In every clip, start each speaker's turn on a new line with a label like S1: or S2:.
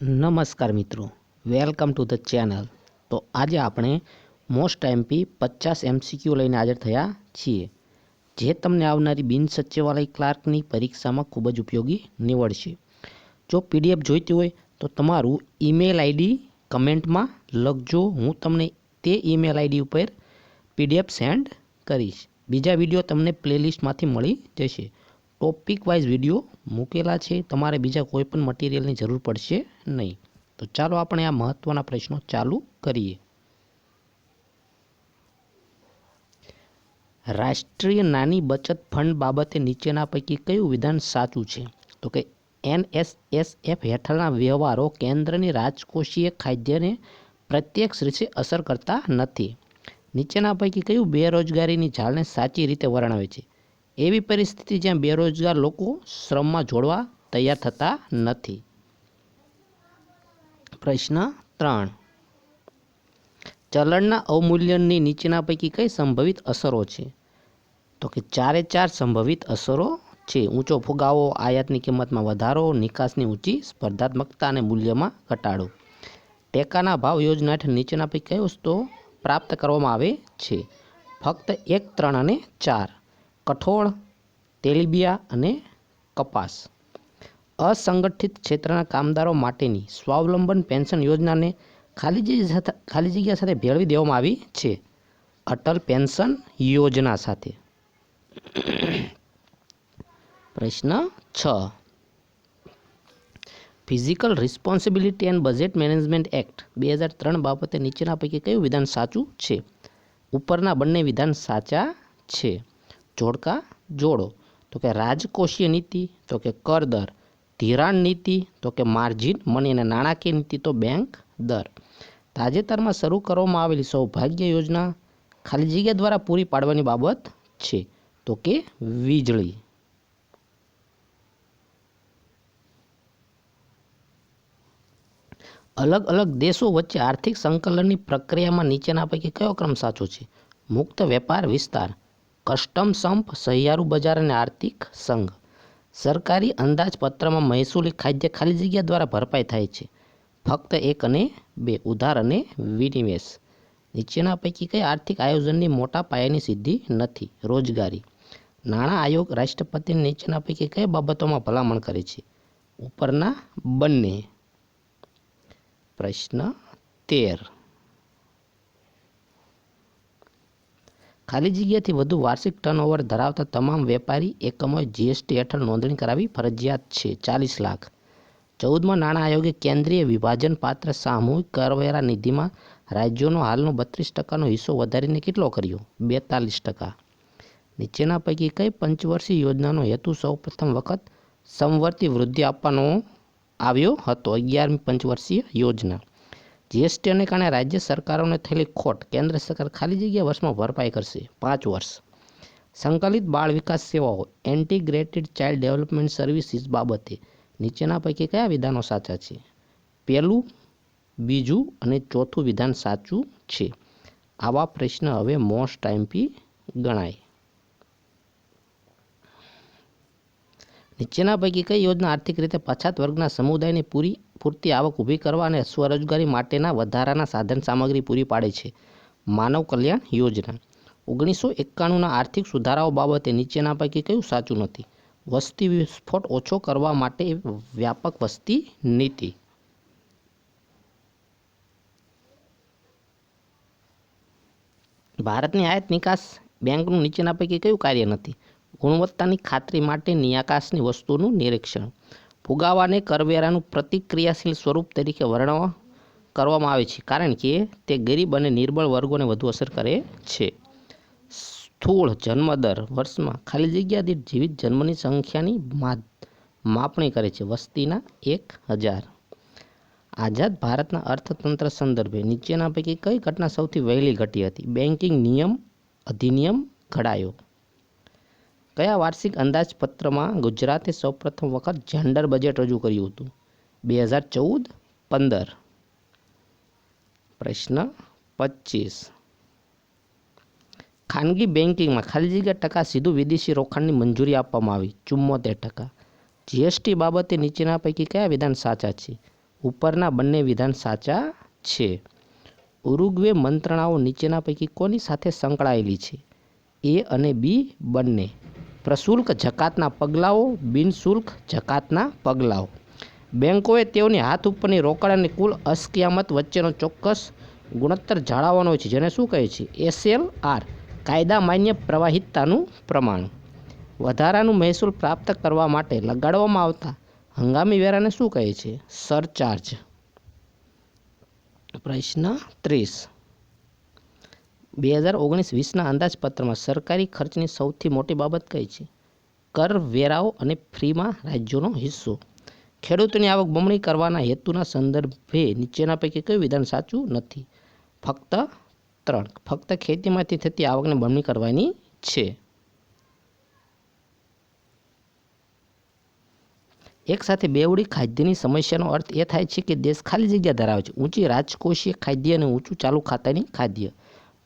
S1: નમસ્કાર મિત્રો, welcome to the channel. તો આજે આપણે મોસ્ટ એમપી પચાસ એમસીક્યુ લઈને હાજર થયા છીએ, જે તમને આવનારી બિન સચિવાલય ક્લાર્કની પરીક્ષામાં ખૂબ જ ઉપયોગી નીવડશે. જો પીડીએફ જોઈતી હોય તો તમારું ઈમેલ આઈડી કમેન્ટમાં લખજો, હું તમને તે ઈમેલ આઈડી ઉપર પીડીએફ સેન્ડ કરીશ. બીજા વીડિયો તમને પ્લેલિસ્ટમાંથી મળી જશે. ટોપિક વાઇઝ વીડિયો મૂકેલા છે. તમારે બીજા કોઈ પણ મટીરિયલની જરૂર પડશે નહીં. તો ચાલો આપણે આ મહત્ત્વના પ્રશ્નો ચાલુ કરીએ. રાષ્ટ્રીય નાની બચત ફંડ બાબતે નીચેના પૈકી કયું વિધાન સાચું છે? તો કે એનએસએસએફ હેઠળના વ્યવહારો કેન્દ્રની રાજકોષીય ખાદ્યને પ્રત્યક્ષ રીતે અસર કરતા નથી. નીચેના પૈકી કયું બેરોજગારીની ઝાળને સાચી રીતે વર્ણવે છે? એવી પરિસ્થિતિ જ્યાં બેરોજગાર લોકો શ્રમમાં જોડવા તૈયાર થતા નથી. પ્રશ્ન ત્રણ. ચલણના અવમૂલ્યનની નીચેના પૈકી કઈ સંભવિત અસરો છે? તો કે ચારે ચાર સંભવિત અસરો છે. ઊંચો ફુગાવો, આયાતની કિંમતમાં વધારો, નિકાસની ઊંચી, સ્પર્ધાત્મકતા અને મૂલ્યમાં ઘટાડો. ટેકાના ભાવ યોજના હેઠળ નીચેના પૈકી કઈ વસ્તુઓ પ્રાપ્ત કરવામાં આવે છે? ફક્ત એક, ત્રણ અને ચાર. કઠોળ, તેલીબિયા અને કપાસ. અસંગઠિત ક્ષેત્રના કામદારો માટેની સ્વાવલંબન પેન્શન યોજનાને ખાલી જગ્યા ખાલી જગ્યા સાથે ભેળવી દેવામાં આવી છે. અટલ પેન્શન યોજના સાથે. પ્રશ્ન છ. Physical responsibility and budget management act બે હજાર ત્રણ બાબતે નીચેના પૈકી કયું વિધાન સાચું છે? ઉપરના બંને વિધાન સાચા છે. જોડકા જોડો. તો કે રાજકોષીય નીતિ, તો કે કર દર. ધિરાણ નીતિ, તો કે માર્જિન, મની અને નાણાકીય નીતિ, તો બેંક દર. તાજેતરમાં શરૂ કરવામાં આવેલી સૌભાગ્ય યોજના ખાલી જગ્યા દ્વારા પૂરી પાડવાની બાબત છે. તો કે વીજળી. અલગ અલગ દેશો વચ્ચે આર્થિક સંકલનની પ્રક્રિયામાં નીચેના પૈકી કયો ક્રમ સાચો છે? મુક્ત વેપાર વિસ્તાર. કસ્ટમ સંપ, સહિયારું બજાર અને આર્થિક સંઘ. સરકારી અંદાજપત્રમાં મહેસૂલી ખાદ્ય ખાલી જગ્યા દ્વારા ભરપાઈ થાય છે. ફક્ત એક અને બે, ઉધાર અને વિનિવેશ. નીચેના પૈકી કઈ આર્થિક આયોજનની મોટા પાયાની સિદ્ધિ નથી, રોજગારી. નાણાં આયોગ રાષ્ટ્રપતિને નીચેના પૈકી કઈ બાબતોમાં ભલામણ કરે છે? ઉપરના બંને. પ્રશ્ન તેર. ખાલી જગ્યાથી વધુ વાર્ષિક ટર્નઓવર ધરાવતા તમામ વેપારી એકમોએ જીએસટી હેઠળ નોંધણી કરાવી ફરજિયાત છે. ચાલીસ લાખ. ચૌદમાં નાણાં આયોગે કેન્દ્રીય વિભાજન પાત્ર સામૂહિક કરવેરા નિધિમાં રાજ્યોનો હાલનો બત્રીસ ટકાનો હિસ્સો વધારીને કેટલો કર્યો? બેતાલીસ ટકા. નીચેના પૈકી કઈ પંચવર્ષીય યોજનાનો હેતુ સૌપ્રથમ વખત સમવર્તી વૃદ્ધિ આપવાનો આવ્યો હતો? અગિયારમી પંચવર્ષીય યોજના. જીએસટીને કારણે રાજ્ય સરકારોને થયેલી ખોટ કેન્દ્ર સરકાર ખાલી જગ્યા વર્ષમાં ભરપાઈ કરશે. પાંચ વર્ષ. સંકલિત બાળ વિકાસ સેવાઓ, એન્ટીગ્રેટેડ ચાઇલ્ડ ડેવલપમેન્ટ સર્વિસીસ બાબતે નીચેના પૈકી કયા વિધાનો સાચા છે? પહેલું, બીજું અને ચોથું વિધાન સાચું છે. આવા પ્રશ્ન હવે મોસ્ટ ટાઈમપી ગણાય. નીચેના પૈકી કઈ યોજના આર્થિક રીતે પછાત વર્ગના સમુદાયને પૂરી પૂરતી આવક ઊભી કરવા અને સ્વરોજગારી માટેના વધારાના સાધન સામગ્રી પૂરી પાડે છે. માનવ કલ્યાણ યોજના. ઓગણીસો એકાણુંના આર્થિક સુધારાઓ બાબતે નીચેના પૈકી કયું સાચું નથી? વસ્તી વિસ્ફોટ ઓછો કરવા માટે વ્યાપક વસ્તી નીતિ. ભારતની આયાત નિકાસ બેંકનું નીચેના પૈકી કયું કાર્ય નથી? ગુણવત્તાની ખાતરી માટે નિકાસની વસ્તુનું નિરીક્ષણ. ફુગાવાને કરવેરાનું પ્રતિક્રિયાશીલ સ્વરૂપ તરીકે વર્ણવ કરવામાં આવે છે. કારણ કે તે ગરીબ અને નિર્બળ વર્ગોને વધુ અસર કરે છે. સ્થૂળ જન્મદર વર્ષમાં ખાલી જગ્યા દીઠ જીવિત જન્મની સંખ્યાની માપણી કરે છે. વસ્તીના એક હજાર. આઝાદ ભારતના અર્થતંત્ર સંદર્ભે નીચેના પૈકી કઈ ઘટના સૌથી વહેલી ઘટી હતી? બેન્કિંગ નિયમ, અધિનિયમ, ઘડાયો. કયા વાર્ષિક અંદાજપત્રમાં ગુજરાતે સૌપ્રથમ વખત જેન્ડર બજેટ રજૂ કર્યું હતું? બે હજાર ચૌદ, પંદર. પ્રશ્ન પચીસ. ખાનગી બેન્કિંગમાં ખાલી જગ્યા ટકા સીધું વિદેશી રોકાણની મંજૂરી આપવામાં આવી, ચુમ્મોતેર ટકા. જીએસટી બાબતે નીચેના પૈકી કયા વિધાન સાચા છે? ઉપરના બંને વિધાન સાચા છે. ઉરુગ્વે મંત્રણાઓ નીચેના પૈકી કોની સાથે સંકળાયેલી છે? એ અને બી બંને. પ્રશુલ્ક જકાતના પગલાઓ, બિનશુલ્ક જકાતના પગલાઓ. બેન્કોએ તેઓની હાથ ઉપરની રોકડ અને કુલ અસ્કિયામત વચ્ચેનો ચોક્કસ ગુણોત્તર જાળવવાનો છે. જેને શું કહે છે? એસએલ આર કાયદા માન્ય પ્રવાહિતતાનું પ્રમાણ. વધારાનું મહેસૂલ પ્રાપ્ત કરવા માટે લગાડવામાં આવતા હંગામી વેરાને શું કહે છે? સરચાર્જ. પ્રશ્ન ત્રીસ. બે હજાર ઓગણીસ વીસના અંદાજપત્રમાં સરકારી ખર્ચની સૌથી મોટી બાબત કઈ છે? કર, વેરાઓ અને ફ્રીમાં રાજ્યોનો હિસ્સો. ખેડૂતોની આવક બમણી કરવાના હેતુના સંદર્ભે નીચેના પૈકી કયું વિધાન સાચું નથી? ફક્ત ત્રણ. ફક્ત ખેતીમાંથી થતી આવકને બમણી કરવાની છે. એક સાથે બેવડી ખાદ્યની સમસ્યાનો અર્થ એ થાય છે કે દેશ ખાલી જગ્યા ધરાવે છે. ઊંચી રાજકોષીય ખાદ્ય અને ઊંચું ચાલુ ખાતાની ખાદ્ય.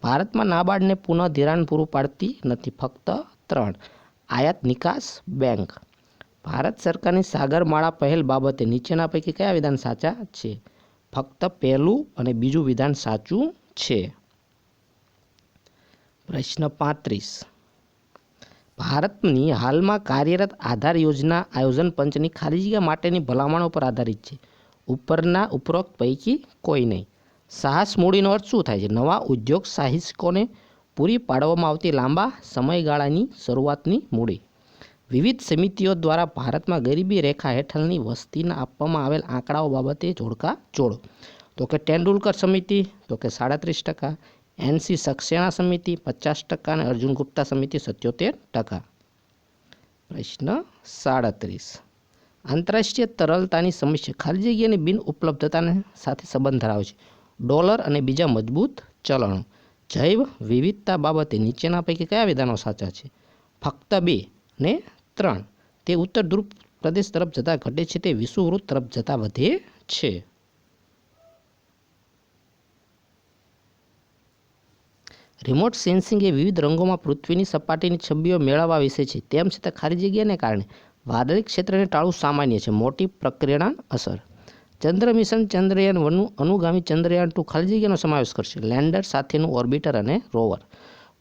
S1: ભારતમાં નાબાર્ડને પુનઃ ધિરાણ પૂરું પાડતી નથી, ફક્ત ત્રણ. આયાત નિકાસ બેંક. ભારત સરકારની સાગરમાળા પહેલ બાબતે નીચેના પૈકી કયા વિધાન સાચા છે? ફક્ત પહેલું અને બીજું વિધાન સાચું છે. પ્રશ્ન પાંત્રીસ. ભારતની હાલમાં કાર્યરત આધાર યોજના આયોજન પંચની ખાલી જગ્યા માટેની ભલામણો પર આધારિત છે. ઉપરના ઉપરોક્ત પૈકી કોઈ નહીં. સાહસ મૂડીનો અર્થ શું થાય છે? નવા ઉદ્યોગ સાહસિકોને પૂરી પાડવામાં આવતી લાંબા સમયગાળાની શરૂઆતની મૂડી. વિવિધ સમિતિઓ દ્વારા ભારતમાં ગરીબી રેખા હેઠળની વસ્તીના આપવામાં આવેલ આંકડાઓ બાબતે જોડકા જોડો. તો કે તેંડુલકર સમિતિ, તો કે સાડત્રીસ ટકા એનસી સક્સેના સમિતિ, પચાસ ટકા અને અર્જુન ગુપ્તા સમિતિ સત્યોતેર ટકા. પ્રશ્ન સાડત્રીસ. આંતરરાષ્ટ્રીય તરલતાની સમસ્યા ખાલી જગ્યાની બિન ઉપલબ્ધતાને સાથે સંબંધ ધરાવે છે. ડોલર અને બીજા મજબૂત ચલણો. જૈવ વિવિધતા બાબતે નીચેના પૈકી કયા વિધાનો સાચા છે? ફક્ત બે ને ત્રણ. તે ઉત્તર ધ્રુવ પ્રદેશ તરફ જતાં ઘટે છે તે વિષુવવૃત્ત તરફ જતાં વધે છે. રિમોટ સેન્સિંગ એ વિવિધ રંગોમાં પૃથ્વીની સપાટીની છબીઓ મેળવવા વિશે છે. તેમ છતાં ખાલી જગ્યાને કારણે વાદળી ક્ષેત્રને ટાળવું સામાન્ય છે. મોટી પ્રક્રિયાના અસર. ચંદ્ર મિશન ચંદ્રયાન વનનું અનુગામી ચંદ્રયાન ટુ ખાલી જગ્યાનો સમાવેશ કરશે. લેન્ડર સાથેનું ઓર્બિટર અને રોવર.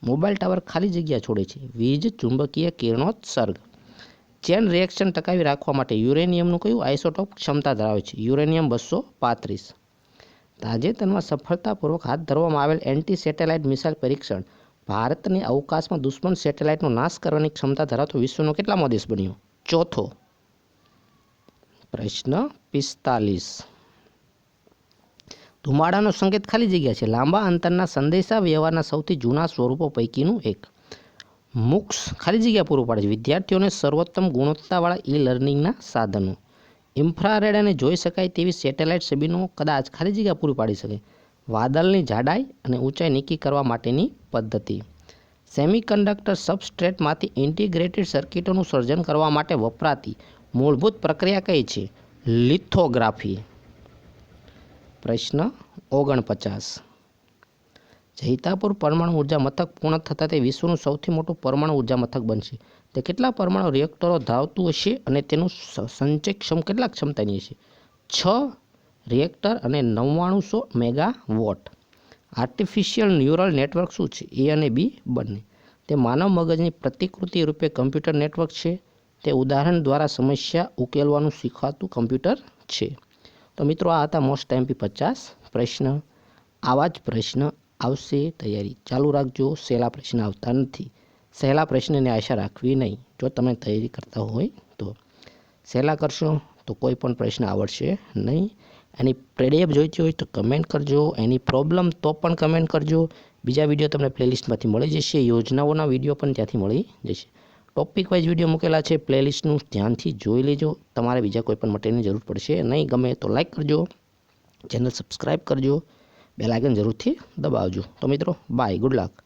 S1: મોબાઈલ ટાવર ખાલી જગ્યા છોડે છે. વીજ, ચુંબકીય કિરણોત્સર્ગ. ચેન રિએક્શન ટકાવી રાખવા માટે યુરેનિયમનું કયું આઇસોટોપ ક્ષમતા ધરાવે છે? યુરેનિયમ બસો પાંત્રીસ. તાજેતરમાં સફળતાપૂર્વક હાથ ધરવામાં આવેલ એન્ટી સેટેલાઇટ મિસાઇલ પરીક્ષણ ભારતની અવકાશમાં દુશ્મન સેટેલાઇટનો નાશ કરવાની ક્ષમતા ધરાવતો વિશ્વનો કેટલામો દેશ બન્યો? ચોથો. પ્રશ્ન પિસ્તાલીસ. ધુમાડાનો સંકેત ખાલી જગ્યા છે. લાંબા અંતરના સંદેશા વ્યવહારના સૌથી જૂના સ્વરૂપો પૈકીનું એક. મુક્સ ખાલી જગ્યા પૂરું પાડે છે. વિદ્યાર્થીઓને સર્વોત્તમ ગુણવત્તાવાળા ઈ લર્નિંગના સાધનો. ઇન્ફ્રારેડ અને જોઈ શકાય તેવી સેટેલાઇટ સબીનો કદાચ ખાલી જગ્યા પૂરી પાડી શકે. વાદળની જાડાઈ અને ઊંચાઈ નક્કી કરવા માટેની પદ્ધતિ. સેમિકન્ડક્ટર સબસ્ટ્રેટમાંથી ઇન્ટિગ્રેટેડ સર્કિટોનું સર્જન કરવા માટે વપરાતી મૂળભૂત પ્રક્રિયા કઈ છે? લિથોગ્રાફી. પ્રશ્ન ઓગણપચાસ. જૈતાપુર પરમાણુ ઊર્જા મથક પૂર્ણ થતાં તે વિશ્વનું સૌથી મોટું પરમાણુ ઊર્જા મથક બનશે. તે કેટલા પરમાણુ રિએક્ટરો ધાવતું હશે અને તેનું સંચય ક્ષમ કેટલા ક્ષમતાની હશે? છ રિએક્ટર અને નવ્વાણુંસો mega watt artificial neural network શું છે? એ અને બી બંને. તે માનવ મગજની પ્રતિકૃતિ રૂપે કમ્પ્યુટર નેટવર્ક છે. તે ઉદાહરણ દ્વારા સમસ્યા ઉકેલવાનું શીખવાતું કમ્પ્યુટર છે. તો મિત્રો, આ હતા મોસ્ટ એમપી પચાસ પ્રશ્ન. આવા જ પ્રશ્ન આવશે તૈયારી. ચાલુ રાખજો, સહેલા પ્રશ્ન આવતા નથી. સહેલા પ્રશ્નને આશા રાખવી નહીં. જો તમે તૈયારી કરતા હોય તો. સહેલા કરશો તો કોઈ પણ પ્રશ્ન આવડશે નહીં. એની પ્રેડેપ જોઈતી હોય તો કમેન્ટ કરજો. એની પ્રોબ્લેમ તો પણ કમેન્ટ કરજો. બીજા વીડિયો તમને પ્લેલિસ્ટમાંથી મળી જશે. યોજનાઓના વીડિયો પણ ત્યાંથી મળી જશે. ટોપિક વાઇઝ વીડિયો મૂકેલા છે, પ્લેલિસ્ટનું ધ્યાનથી જોઈ લેજો. તમારે બીજા કોઈ પણ મટીરિયલની જરૂર પડશે નહીં. ગમે તો લાઇક કરજો, ચેનલ સબસ્ક્રાઈબ કરજો બેલાઇકન જરૂરથી દબાવજો. તો મિત્રો, બાય, ગુડ લક.